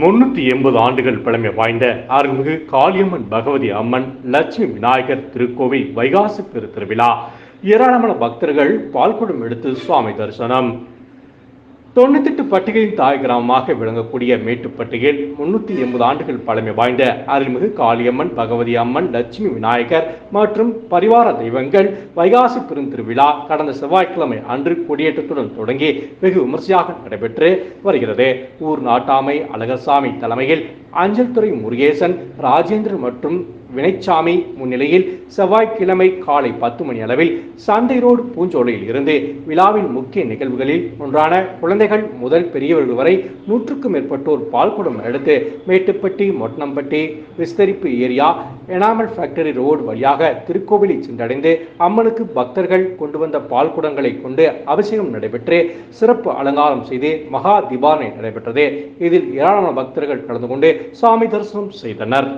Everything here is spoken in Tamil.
முன்னூத்தி எண்பது ஆண்டுகள் பழமை வாய்ந்த அருள்மிகு காளியம்மன் பகவதி அம்மன் லட்சுமி விநாயகர் திருக்கோவில் வைகாசி பெரு திருவிழா ஏராளமான பக்தர்கள் பால்குடம் எடுத்து சுவாமி தரிசனம். தொண்ணூத்தெட்டு பட்டிகையின் தாய் கிராமமாக விளங்கக்கூடிய மேட்டுப்பட்டியில் முன்னூத்தி எண்பது ஆண்டுகள் பழமை வாய்ந்த அருள்மிகு காளியம்மன் பகவதி அம்மன் லட்சுமி விநாயகர் மற்றும் பரிவார தெய்வங்கள் வைகாசி பெருந்திருவிழா கடந்த செவ்வாய்க்கிழமை அன்று கொடியேற்றத்துடன் தொடங்கி வெகு விமர்சையாக நடைபெற்று வருகிறது. ஊர் நாட்டாமை அழகர்சாமி தலைமையில் அஞ்சல் துறை முருகேசன் ராஜேந்திரன் மற்றும் வினைச்சாமி முன்னிலையில் செவ்வாய்க்கிழமை காலை பத்து மணி அளவில் சந்தை ரோடு பூஞ்சோலையில் இருந்து விழாவின் முக்கிய நிகழ்வுகளில் ஒன்றான குழந்தைகள் முதல் பெரியவர்கள் வரை நூற்றுக்கும் மேற்பட்டோர் பால்குடம் அடுத்து மேட்டுப்பட்டி மொட்னம்பட்டி விஸ்தரிப்பு ஏரியா எனாமல் ஃபேக்டரி ரோடு வழியாக திருக்கோவிலை சென்றடைந்து அம்மனுக்கு பக்தர்கள் கொண்டு வந்த பால்குடங்களை கொண்டு அபிஷேகம் நடைபெற்று சிறப்பு அலங்காரம் செய்து மகா திபாரணை நடைபெற்றது. இதில் ஏராளமான பக்தர்கள் கலந்து கொண்டு சாமி தரிசனம் செய்தனர்.